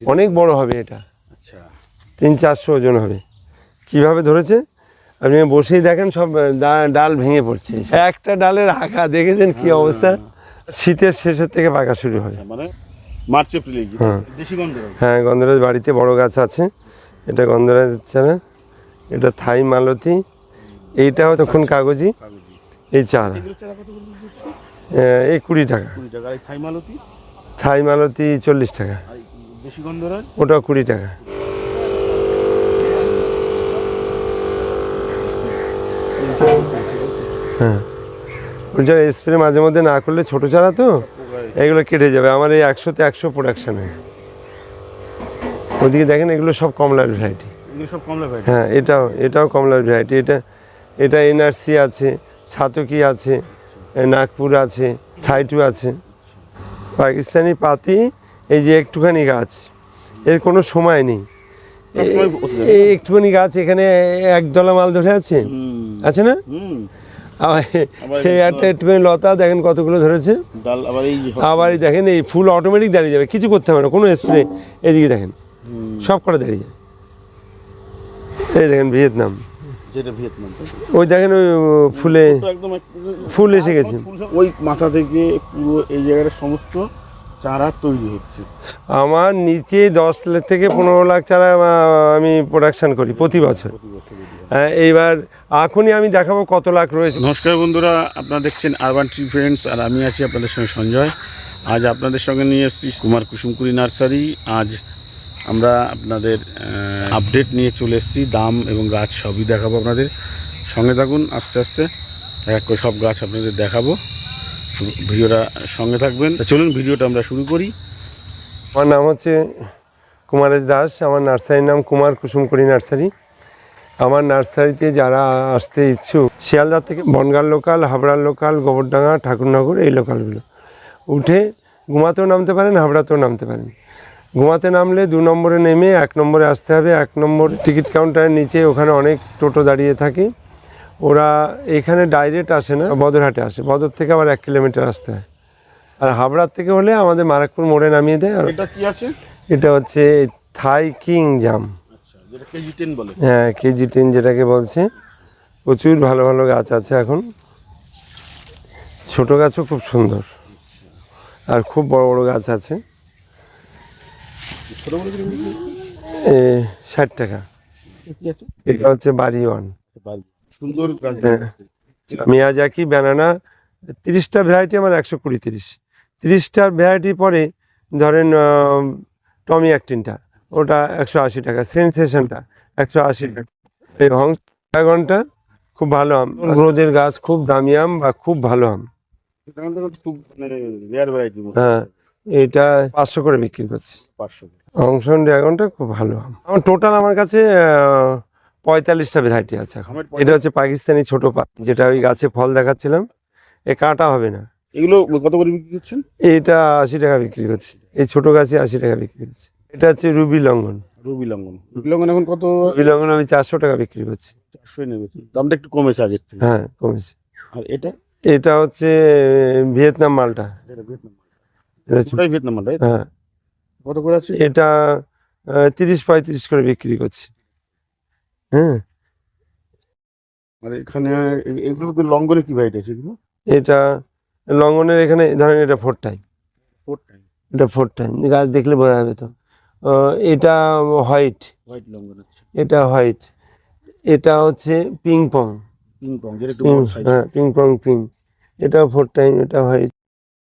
অনেক বড় হবে এটা। আচ্ছা। তিন চারশো ওজন হবে। কীভাবে ধরেছে? আপনি বসেই দেখেন সব ডাল ভেঙে পড়ছে। একটা ডালের আঁকা দেখেছেন কি অবস্থা? শীতের শেষের থেকে পাকা শুরু হবে। আচ্ছা, মানে মার্চ এপ্রিলে হ্যাঁ। হ্যাঁ গন্ধরাজ বাড়িতে বড় গাছ আছে। এটা গন্ধরাজ চারা এটা থাই মালতি। এইটা তখন কাগজি। কাগজি। এই চারা। এই কুড়ি টাকা। থাই মালতী? চল্লিশ টাকা। ওটা কুড়ি টাকা। হ্যাঁ। স্প্রে মাঝে মধ্যে না করলে ছোট চারা তো এগুলো কেটে যাবে। আমার এই একশোতে একশো প্রোডাকশন হয়েছে। ওদিকে দেখেন এগুলো সব কমলার ভ্যারাইটি হ্যাঁ এটাও এটাও কমলার ভ্যারাইটি এটা এটা এনআরসি আছে ছাতকি আছে নাগপুর আছে থাইটু আছে। পাকিস্তানি পাতি এই যে একটুখানি গাছ এর কোনো সময় নেই। এই একটুখানি গাছ এখানে একদলা মাল ধরে আছে? আছে না? একটা একটুখানি লতা দেখেন কতগুলো ধরেছে। আবার এই দেখেন এই ফুল অটোমেটিক দাঁড়িয়ে যাবে কিছু করতে হবে না কোনো স্প্রে এদিকে দেখেন সব করে দাঁড়িয়ে যাবে। এই দেখেন ভিয়েতনাম। যেটা ভিয়েতনাম ওই দেখেন ওই ফুলে ফুল এসে গেছে। ওই মাথা থেকে পুরো এই জায়গাটা সমস্ত চারা তৈরি হচ্ছে। আমার নিচে দশ লাখ থেকে পনেরো লাখ চারা আমি প্রোডাকশন করি প্রতি বছর। হ্যাঁ, এইবার এখনই আমি দেখাবো কত লাখ রয়েছে। নমস্কার বন্ধুরা আপনারা দেখছেন আরবান ট্রি ফ্রেন্ডস আর আমি আছি আপনাদের সঙ্গে সঞ্জয়। আজ আপনাদের সঙ্গে নিয়ে এসেছি কুমার কুসুমকুড়ি নার্সারি। আজ আমরা আপনাদের আপডেট নিয়ে চলে এসেছি। দাম এবং গাছ সবই দেখাবো আপনাদের। সঙ্গে থাকুন আস্তে আস্তে। এক এক করে সব গাছ আপনাদের দেখাবো। ভিডিওটা সঙ্গে থাকবেন। চলুন, ভিডিওটা আমরা শুরু করি। আমার নাম হচ্ছে কুমারেশ দাস, আমার নার্সারির নাম কুমার কুসুমকুড়ি নার্সারি। আমার নার্সারিতে যারা আসতে ইচ্ছুক শিয়ালদার থেকে বনগাঁ লোকাল, হাবড়ার লোকাল, গোবরডাঙ্গা, ঠাকুরনগর, এই লোকালগুলো। উঠে ঘুমাতেও নামতে পারেন, হাবড়াতেও নামতে পারেন। ঘুমাতে নামলে দু নম্বরে নেমে এক নম্বরে আসতে হবে, এক নম্বর টিকিট কাউন্টারের নিচে ওখানে অনেক টোটো দাঁড়িয়ে থাকে। ওরা এখানে ডাইরেক্ট আসে না বদরহাটে আসে। বদর থেকে আবার এক কিলোমিটার আসতে হয়। আর হাবড়ার থেকে হলে আমাদের মারাকপুর মোড়ে নামিয়ে দেয় আর এটা কি আছে? এটা হচ্ছে থাই কিং জাম। আচ্ছা হ্যাঁ কেজি টেন যেটাকে বলছে। প্রচুর ভালো ভালো গাছ আছে এখন। ছোট গাছও খুব সুন্দর। আর খুব বড় বড় গাছ আছে। ষাট টাকা। এটা এটা হচ্ছে বাড়ি ওয়ান। সুন্দর হ্যাঁ। মিয়াজাকি ব্যানানা তিরিশটা ভ্যারাইটি আমার একশো কুড়ি তিরিশ। তিরিশটার ভ্যারাইটি পরে ধরেন টমি অ্যাক্টিনটা ওটা একশো আশি টাকা সেন্সেশনটা একশো আশি টাকা। এই হংস ড্রাগনটা খুব ভালো আম। গ্রোদের গাছ খুব দামি আম বা খুব ভালো আম। মানে হ্যাঁ এটা পাঁচশো করে বিক্রি করছি। পাঁচশো। হংসন ড্রাগনটা খুব ভালো আম। আমার টোটাল আমার কাছে পঁয়তাল্লিশটা ভ্যারাইটি আছে এখন। এটা হচ্ছে পাকিস্তানি ছোট পাত যেটা ওই গাছে ফল দেখাচ্ছিলাম। এ কাঁটা হবে না। এগুলো কত করে বিক্রি করছেন? এটা আশি টাকা বিক্রি করছি। এই ছোট গাছে আশি টাকা বিক্রি করছি। এটা হচ্ছে রুবি লঙ্ঘন রুবি লঙ্ঘন রুবি লঙ্ঘন এখন কত? রুবি লঙ্ঘন আমি চারশো টাকা বিক্রি করছি। দামটা একটু কমেছে আগের থেকে। হ্যাঁ কমেছে। আর এটা? এটা হচ্ছে ভিয়েতনাম মালটা। ভিয়েতনাম এটা হচ্ছে- ওটাই ভিয়েতনাম মাল হ্যাঁ। কত করে আছে? এটা তিরিশ পঁয়ত্রিশ করে বিক্রি করছি। হ্যাঁ। আর এখানে এগুলো তো লঙ্ঘনে কি ভ্যারাইটি আছে এগুলো? এটা লঙ্ঘনের এখানে ধরেন এটা ফোর টাইম ফোর টাইম এটা ফোর টাইম গাছ দেখলে বোঝা যাবে তো। এটা হোয়াইট হোয়াইট এটা হোয়াইট এটা হচ্ছে পিং পং পিং পং যেটা একটু হ্যাঁ পিং পং পিং এটাও ফোর টাইম এটা হোয়াইট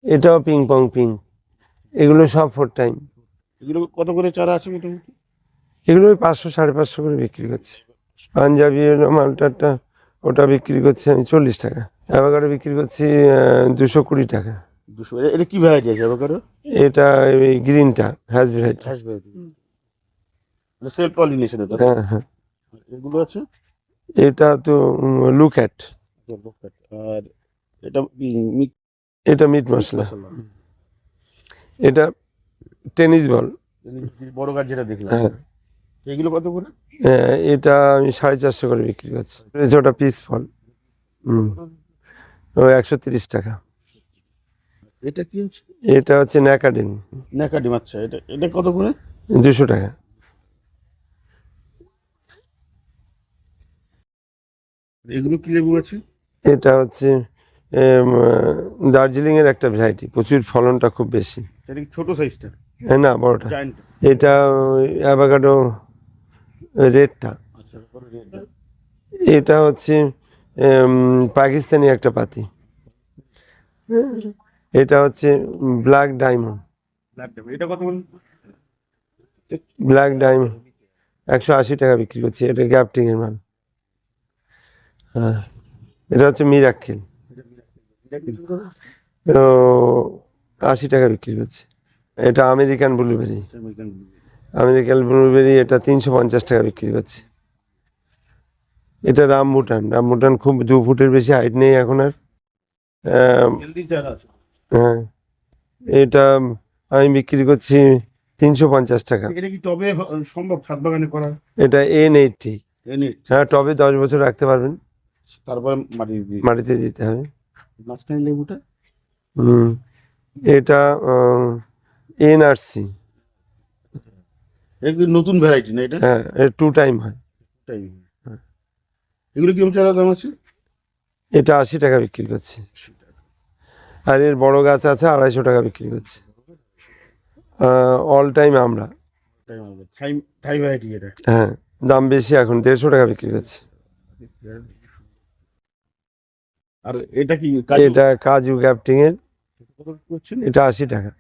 এটাও পিং পং পিং এগুলো সব ফোর টাইম এগুলো কত করে চারা আছে মোটামুটি? এগুলো ওই পাঁচশো সাড়ে পাঁচশো করে বিক্রি করছে। পাঞ্জাবি হলো মালটারটা ওটা বিক্রি করছি আমি চল্লিশ টাকা। অ্যাভোকাডো বিক্রি করছি দুশো কুড়ি টাকা। দুশো এটা কি ভ্যারাইটি আছে অ্যাভোকাডো? এটা এই গ্রিনটা has variety. Has variety. Self pollination এটা হ্যাঁ হ্যাঁ। এগুলো আছে? এটা তো লুক অ্যাট আর এটা এটা মিট মশলা। মশলা। এটা টেনিস বল বড় গাছ যেটা দেখলাম। হ্যাঁ। এগুলো কত করে? হ্যাঁ, এটা আমি সাড়ে চারশো করে বিক্রি করছি। ওটা পিস ফল। হুম। ও একশো তিরিশ টাকা। এটা কি এটা হচ্ছে ন্যাকাডিন। ন্যাকাডিম আচ্ছা এটা এটা কত করে? দুশো টাকা। এগুলো কি লেবু আছে? এটা হচ্ছে দার্জিলিং এর একটা ভ্যারাইটি প্রচুর ফলনটা খুব বেশি। ছোট সাইজটা হ্যাঁ না বড়টা। এটা অ্যাভাকাডো রেডটা আচ্ছা এটা হচ্ছে পাকিস্তানি একটা পাতি। এটা হচ্ছে ব্ল্যাক ডায়মন্ড। ব্ল্যাক ডায়মন্ড একশো আশি টাকা বিক্রি করছি এটা গ্যাপটিং এর মাল। হ্যাঁ এটা হচ্ছে মিরাক্কেল। তো আশি টাকা বিক্রি করছি। এটা আমেরিকান ব্লুবেরি। আমেরিকান ব্লুবেরি এটা তিনশো পঞ্চাশ টাকা বিক্রি করছে। এটা রামবুটান রামবুটান খুব দু ফুটের বেশি হাইট নেই এখন আর। হ্যাঁ। এটা আমি বিক্রি করছি তিনশো পঞ্চাশ টাকা। এটা কি টবে সম্ভব ছাদ বাগানে করা? এটা এন এইটটি হ্যাঁ টবে দশ বছর রাখতে পারবেন। তারপরে মাটি মাটিতে দিতে হবে। মাঝখানে লেবুটা? হুম। এটা এনআরসি নতুন ভ্যারাইটি না এটা? হ্যাঁ টু টাইম হয়। তাই এগুলো কীরকম চারা দাম আছে? এটা আশি টাকা বিক্রি করছে। আর এর বড় গাছ আছে আড়াইশো টাকা বিক্রি করছে। অল টাইম আমরা। থাই থাই ভ্যারাইটি এটা। হ্যাঁ দাম বেশি এখন দেড়শো টাকা বিক্রি করছে। আর এটা কি কাজু? এটা কাজু গ্যাপটিং এর। এটা আশি টাকা।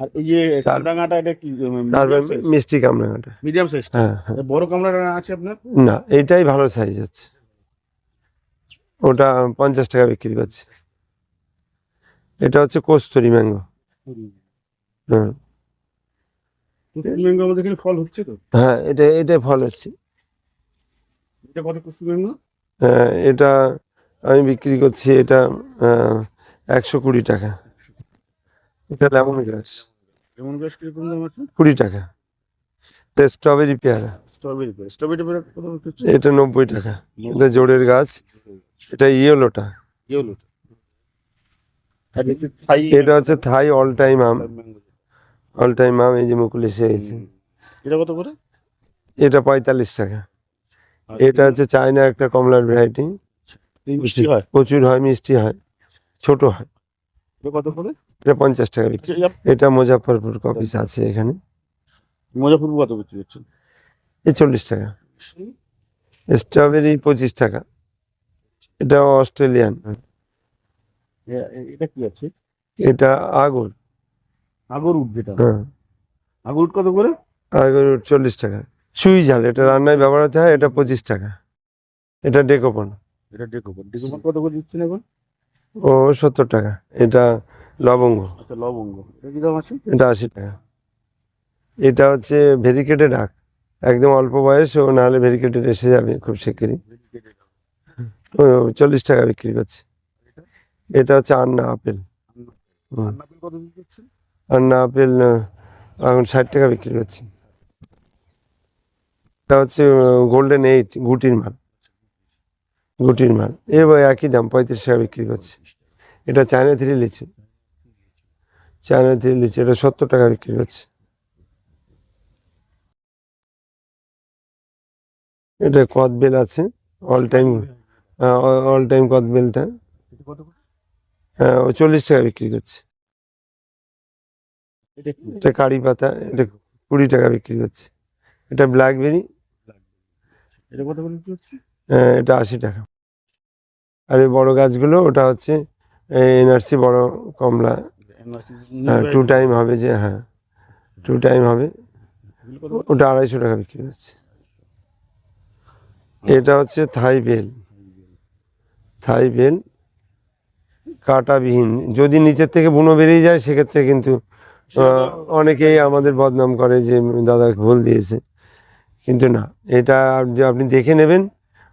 আর এই যে কামরাঙাটা এটা কি তারপর মিষ্টি কামরাঙাটা। মিডিয়াম সাইজ হ্যাঁ হ্যাঁ। বড় কামরাঙা আছে আপনার? না এইটাই ভালো সাইজ হচ্ছে। ওটা পঞ্চাশ টাকা বিক্রি করছে। এটা হচ্ছে কস্তুরি ম্যাঙ্গো। হ্যাঁ। ম্যাঙ্গো আমাদের এখানে ফল হচ্ছে তো? হ্যাঁ এটা এটাই ফল হচ্ছে। এটা কত কুসুম ম্যাঙ্গো? হ্যাঁ, এটা আমি বিক্রি করছি এটা একশো কুড়ি টাকা। এটা লেমন গ্রাস। গাছ কীরকম দাম আছে? কুড়ি টাকা। এটা স্ট্রবেরি পেয়ারা। স্ট্রবেরি স্ট্রবেরি কত হচ্ছে? এটা নব্বই টাকা। এটা জোড়ের গাছ। এটা ইয়েলোটা। ইয়েলো আর এটা থাই এটা হচ্ছে থাই অল টাইম আম। অল টাইম আম এই যে মুকুল এসে গেছে। এটা কত করে? এটা পঁয়তাল্লিশ টাকা। এটা হচ্ছে চায়না একটা কমলার ভ্যারাইটি মিষ্টি হয়? প্রচুর হয় মিষ্টি হয়। ছোট হয়। এটা কত করে? এটা পঞ্চাশ টাকা বিক্রি। আচ্ছা, এটা মুজাফরপুর কপিস আছে এখানে। মজাপুর কত বিক্রি করছেন? চল্লিশ টাকা। স্ট্রবেরি পঁচিশ টাকা। এটা অস্ট্রেলিয়ান। এটা কি আছে? এটা আগর। আগর উঠ যেটা। হ্যাঁ। আগর উঠ কত করে? আগর উঠ চল্লিশ টাকা। চুই ঝাল এটা রান্নায় ব্যবহার হতে হয় এটা পঁচিশ টাকা। এটা ডেকোপন। এটা ডেকোপন। ডেকোপন কত করে দিচ্ছেন এখন? ও সত্তর টাকা। এটা লবঙ্গ। আচ্ছা লবঙ্গ। এটা কি দাম আছে? এটা আশি টাকা। এটা হচ্ছে ভেরিকেটেড আখ। একদম অল্প বয়স ও নাহলে ভেরিকেটেড এসে যাবে খুব শিগগিরই। ও চল্লিশ টাকা বিক্রি করছে। এটা হচ্ছে আন্না আপেল। আন্না আপেল এখন ষাট টাকা বিক্রি করছে। এটা হচ্ছে গোল্ডেন এইট গুটির মাল। গুটির মাল। এবার একই দাম পঁয়ত্রিশ টাকা বিক্রি করছে। এটা চায়না থ্রি লিচু। চায়না থ্রি লিচু এটা সত্তর টাকা বিক্রি করছে এটা কদবেল আছে অল টাইম অল টাইম কদবেলটা ও চল্লিশ টাকা বিক্রি করছে এটা কারি পাতা এটা কুড়ি টাকা বিক্রি করছে এটা ব্ল্যাকবেরি এটা আশি টাকা। আর এই বড় গাছগুলো ওটা হচ্ছে এনআরসি বড় কমলা। টু টাইম হবে যে হ্যাঁ টু টাইম হবে। ওটা আড়াইশো টাকা বিক্রি করছে এটা হচ্ছে থাই বেল। থাই বেল কাটাবিহীন। যদি নিচের থেকে বুনো বেরিয়ে যায় সেক্ষেত্রে কিন্তু অনেকেই আমাদের বদনাম করে যে দাদা ভুল দিয়েছে। কিন্তু না এটা আপনি দেখে নেবেন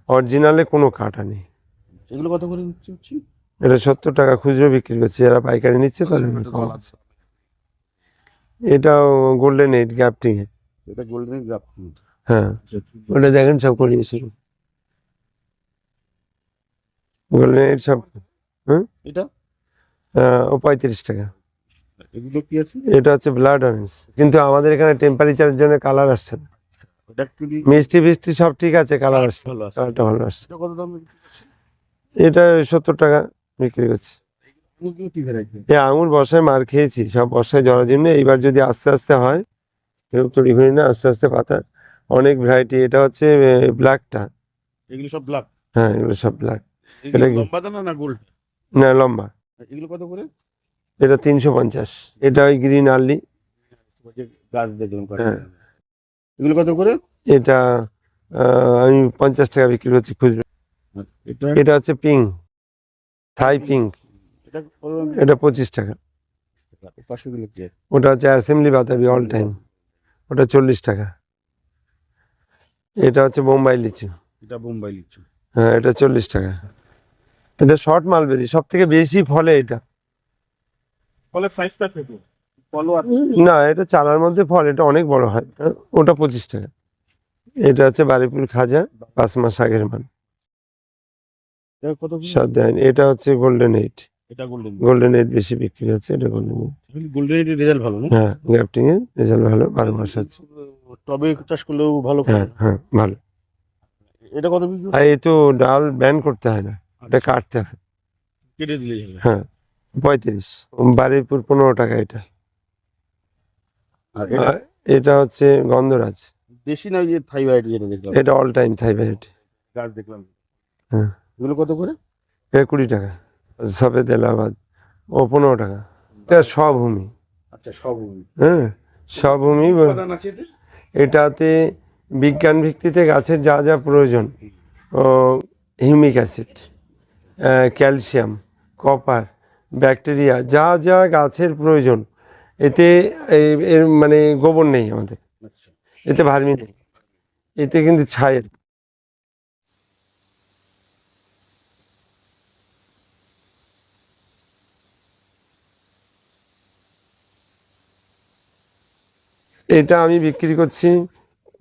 অরিজিনালে কোনো কাটা নেই। এগুলো কত করে হচ্ছে? এটা সত্তর টাকা খুচরো বিক্রি করছে যারা পাইকারি নিচ্ছে তাদের আছে এটাও গোল্ডেন এইট এ। এটা গোল্ডেন গ্রাফ হ্যাঁ। ওটা দেখেন সব করিয়ে শুরু। গোল্ডেন এইট সব এটা? আহ, ও পঁয়ত্রিশ টাকা। এগুলো কি আছে? এটা হচ্ছে ব্লাড অরেঞ্জ কিন্তু আমাদের এখানে টেম্পারেচারের জন্য কালার আসছে না। মিষ্টি ফিষ্টি সব ঠিক আছে কালার আসছে। ভালো কালারটা ভালো আসছে। এটা এটা সত্তর টাকা। বিক্রি করছি। এই আঙুর বর্ষায় মার খেয়েছি সব বর্ষায় জলের জন্য এইবার যদি আস্তে আস্তে হয় কেউ তৈরি করি না আস্তে আস্তে পাতা অনেক ভ্যারাইটি এটা হচ্ছে ব্ল্যাকটা এগুলো সব ব্ল্যাক হ্যাঁ এগুলো সব ব্ল্যাক এগুলো লম্বা দানা না লম্বা। এগুলো কত করে? এটা তিনশো পঞ্চাশ। এটা ওই গ্রিন আর্লি গাছ দেখলাম হ্যাঁ। এগুলো কত করে? এটা আমি পঞ্চাশ টাকা বিক্রি করছি খুচরো। এটা? এটা হচ্ছে পিঙ্ক থাই পিঙ্ক এটা পঁচিশ টাকা। ওটা হচ্ছে অ্যাসেম্বলি বাতাবি অল টাইম ওটা চল্লিশ টাকা। এটা হচ্ছে বোম্বাই লিচু। এটা বোম্বাই লিচু। হ্যাঁ এটা চল্লিশ টাকা। এটা শর্ট মালবেরি সব থেকে বেশি ফলে এটা। ফলে সাইজটা ছোট না এটা চারার মধ্যে ফল এটা অনেক বড় হয়। হ্যাঁ, ওটা পঁচিশ টাকা। এটা হচ্ছে বারিপুর খাজা পাঁচ মাস আগের মান। কত সাত দেন এটা হচ্ছে গোল্ডেন এইট এটা গোল্ডেন গোল্ডেন এইট বেশি বিক্রি হচ্ছে এটা গোল্ডেন এইট গোল্ডেন রেজাল্ট ভালো না? হ্যাঁ গ্যাপটিং এর রেজাল্ট ভালো বারো মাস হচ্ছে। টবে চাষ করলেও ভালো হ্যাঁ হ্যাঁ ভালো। এটা কত বিক্রি আর এই তো ডাল ব্যান করতে হয় না এটা কাটতে হয়। কেটে দিলেই হ্যাঁ পঁয়ত্রিশ বারিপুর পনেরো টাকা এটা। আর এটা? হচ্ছে গন্ধরাজ। দেশি না ওই যে থাই ভ্যারাইটি যেটা দেখলাম? এটা অল টাইম থাই ভ্যারাইটি গাছ দেখলাম। হ্যাঁ। এগুলো কত করে? এটা কুড়ি টাকা। সফেদ এলাহাবাদ ও পনেরো টাকা। এটা স্বভূমি। আচ্ছা সব হ্যাঁ স্বভূমি এটাতে বিজ্ঞান ভিত্তিতে গাছের যা যা প্রয়োজন ও humic acid calcium copper bacteria যা যা গাছের প্রয়োজন এতে এর মানে গোবর নেই আমাদের। আচ্ছা। এতে ভার্মি নেই। এতে কিন্তু ছায়ের এটা আমি বিক্রি করছি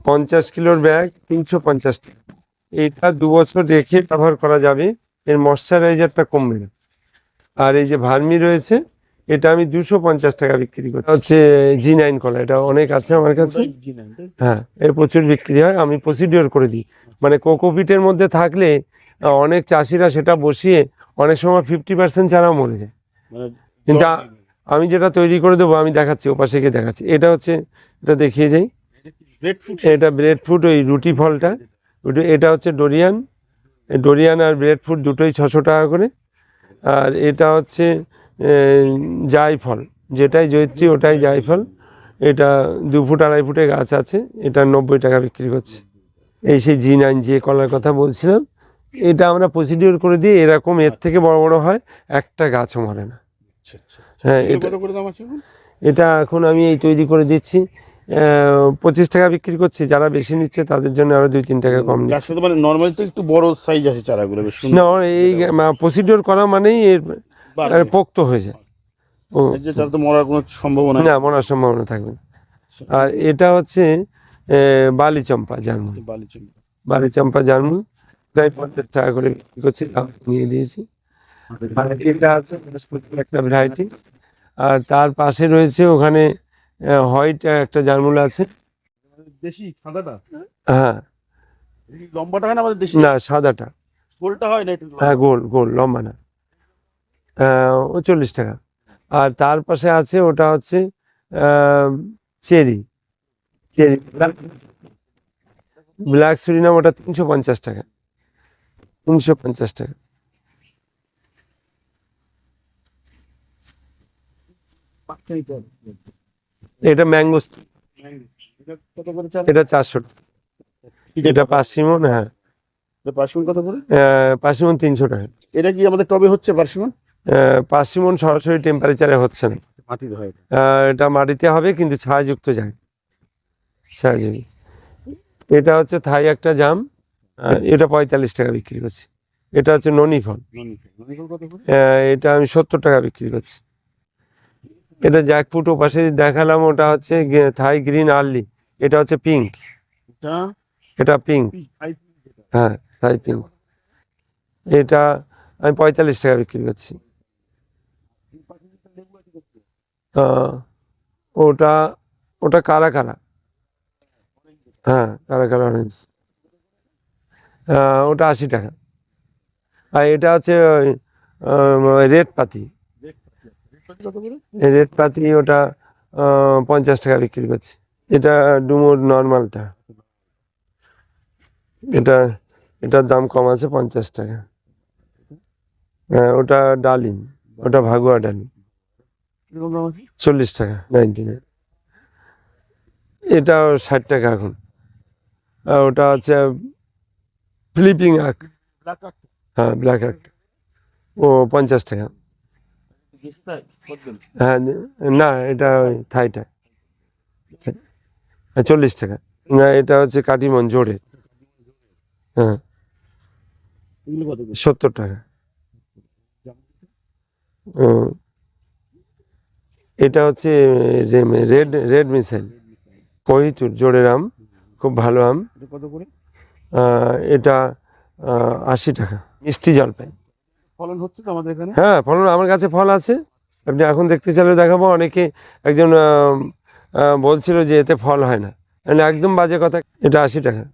পঞ্চাশ কিলোর ব্যাগ তিনশো পঞ্চাশ টাকা। এটা দু বছর রেখে ব্যবহার করা যাবে। এর ময়শ্চারাইজারটা কমবে না। আর এই যে ভার্মি রয়েছে এটা আমি দুশো পঞ্চাশ টাকা বিক্রি করছি। হচ্ছে জি নাইন কলা এটা অনেক আছে আমার কাছে। হ্যাঁ এর প্রচুর বিক্রি হয়। আমি প্রসিডিওর করে দিই। মানে কোকোপিটের মধ্যে থাকলে অনেক চাষিরা সেটা বসিয়ে অনেক সময় ফিফটি পার্সেন্ট চারাও মরে যায়। মানে কিন্তু আমি যেটা তৈরি করে দেবো আমি দেখাচ্ছি ওপাশে গিয়ে দেখাচ্ছি। এটা হচ্ছে এটা দেখিয়ে যাই এটা ব্রেড ফ্রুট ওই রুটি ফলটা। এটা হচ্ছে ডোরিয়ান। ডোরিয়ান আর ব্রেড ফ্রুট দুটোই ছশো টাকা করে। আর এটা হচ্ছে জায়ফল যেটাই জৈত্রী ওটাই জায়ফল এটা দু ফুট আড়াই ফুটে গাছ আছে। এটা নব্বই টাকা বিক্রি করছে। এই সেই জি নাইন যে কলার কথা বলছিলাম। এটা আমরা প্রসিডিওর করে দিই এরকম এর থেকে বড় বড় হয় একটা গাছও মরে না। আচ্ছা আচ্ছা। হ্যাঁ এটা করে দাম আছে এখন? এটা এখন আমি এই তৈরি করে দিচ্ছি। পঁচিশ টাকা বিক্রি করছি। যারা বেশি নিচ্ছে তাদের জন্য আরও দুই তিন টাকা কম নিচ্ছে। মানে নর্মালি তো একটু বড় সাইজ আছে চারাগুলো না এই প্রসিডিওর করা মানেই এর পোক্ত হয়ে যায়। তার তো মরার কোনো সম্ভাবনা না মরার সম্ভাবনা থাকবে না। আর এটা হচ্ছে এ, বালি চম্পা জার্মুন। বালি চুল বালি চম্পা জার্মুন। প্রায় পঞ্চাশ টাকা করে বিক্রি করছি নিয়ে দিয়েছি। এটা আছে একটা ভ্যারাইটি আর তার পাশে রয়েছে ওখানে হোয়াইট একটা জার্মুল আছে। দেশি সাদাটা? হ্যাঁ। লম্বাটা হয় না আমাদের দেশি? না সাদাটা। গোলটা হয় না হ্যাঁ গোল গোল লম্বা না। ও চল্লিশ টাকা। আর তার পাশে আছে ওটা হচ্ছে চেরি। চেরি ব্ল্যাক সুরিনাম ওটা তিনশো পঞ্চাশ টাকা। তিনশো পঞ্চাশ টাকা। এটা ম্যাঙ্গো এটা কত করে এটা চারশো। এটা পার্সিমন হ্যাঁ। পার্সিমন কত করে? পার্সিমন তিনশো টাকা। এটা কি আমাদের টবে হচ্ছে পার্সিমন? আহ, পার্সিমন সরাসরি টেম্পারেচারে হচ্ছে না। মাটিতে হয় এটা। মাটিতে হবে কিন্তু ছায়াযুক্ত যায়। ছায়াযুক্ত। এটা হচ্ছে থাই একটা জাম এটা পঁয়তাল্লিশ টাকা বিক্রি করছি। এটা হচ্ছে ননি ফল কত করে? এটা আমি সত্তর টাকা বিক্রি করছি। এটা জ্যাকফুট ও পাশে দেখালাম ওটা হচ্ছে থাই গ্রিন আর্লি এটা হচ্ছে পিঙ্ক এটা? পিঙ্ক হ্যাঁ থাই পিঙ্ক এটা আমি পঁয়তাল্লিশ টাকা বিক্রি করছি। আহ, ওটা ওটা কারা কারা? হ্যাঁ কারা কারা অরেঞ্জ ওটা আশি টাকা। আর এটা হচ্ছে রেড পাতি। রেড পাতি ওটা পঞ্চাশ টাকা বিক্রি করছে। এটা ডুমুর নর্মালটা। এটা এটার দাম কম আছে পঞ্চাশ টাকা। হ্যাঁ ওটা ডালিম ওটা ভাগুয়া ডালিম। চল্লিশ টাকা নাইনটি নাইন। এটা ষাট টাকা এখন। আর ওটা হচ্ছে ফ্লিপিং আক হ্যাঁ ব্ল্যাক আক ও পঞ্চাশ টাকা। হ্যাঁ না এটা থাইটা হ্যাঁ, চল্লিশ টাকা। না এটা হচ্ছে কাটিমন জোরে হ্যাঁ। সত্তর টাকা। এটা হচ্ছে রেড রেড মিসাইল। কহিতুর জোরের আম খুব ভালো আম। এটা কত করে? এটা আশি টাকা। মিষ্টি জলপাই। ফলন হচ্ছে তো আমাদের এখানে? হ্যাঁ ফলন আমার কাছে ফল আছে। আপনি এখন দেখতে চাইলে দেখাবো অনেকে একজন বলছিল যে এতে ফল হয় না। মানে একদম বাজে কথা এটা আশি টাকা।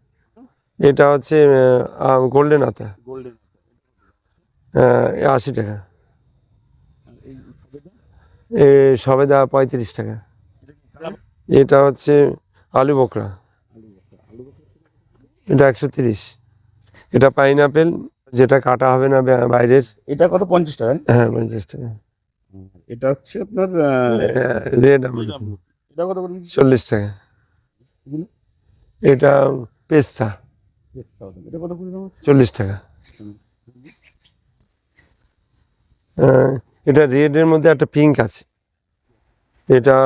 এটা হচ্ছে গোল্ডেন আতা। গোল্ডেন আশি টাকা। এ সবেদা পঁয়ত্রিশ টাকা। এটা হচ্ছে আলু বোকরা। এটা একশো তিরিশ। এটা পাইনাপেল যেটা কাটা হবে না বাইরের। এটা কত? পঞ্চাশ টাকা। হ্যাঁ পঞ্চাশ টাকা। এটা হচ্ছে আপনার রেড এটা কত করে চল্লিশ টাকা। এটা পেস্তা। এটা কত করে চল্লিশ টাকা। এটা রেডের মধ্যে একটা পিঙ্ক আছে। এটা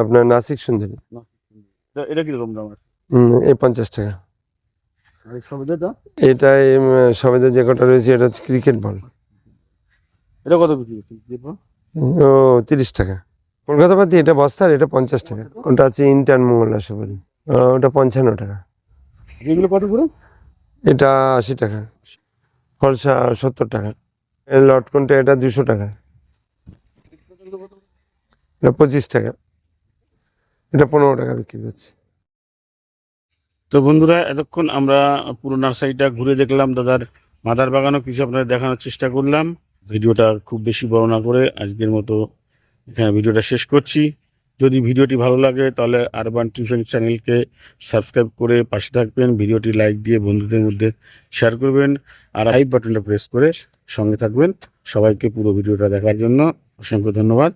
আপনার নাসিক সুন্দরী। এটা কীরকম দাম আছে? এই পঞ্চাশ টাকা। এটা সবেদের যে কটা রয়েছে এটা হচ্ছে ক্রিকেট বল। এটা কত বিক্রি করছে দেখব ও তিরিশ টাকা। কলকাতা পাতি এটা বস্তার এটা পঞ্চাশ টাকা। ওটা আছে ইন্টার মঙ্গলা আহ, ওটা পঞ্চান্ন টাকা। এগুলো কত করে? এটা আশি টাকা। ফলসা সত্তর টাকা। এই লটকনটা এটা দুশো টাকা। এটা পঁচিশ টাকা। এটা পনেরো টাকা বিক্রি করছে তো বন্ধুরা এতক্ষণ আমরা পুরো নার্সারিটা ঘুরে দেখলাম। দাদার মাদার বাগানও কিছু আপনাদের দেখানোর চেষ্টা করলাম। ভিডিওটা খুব বেশি বড় না করে আজকের মতো এখানে ভিডিওটা শেষ করছি। যদি ভিডিওটি ভালো লাগে তাহলে আরবান টিউশন চ্যানেলকে সাবস্ক্রাইব করে পাশে থাকবেন, ভিডিওটি লাইক দিয়ে বন্ধুদের মধ্যে শেয়ার করবেন আর আই বাটনটা প্রেস করে সঙ্গে থাকবেন। সবাইকে পুরো ভিডিওটা দেখার জন্য অসংখ্য ধন্যবাদ।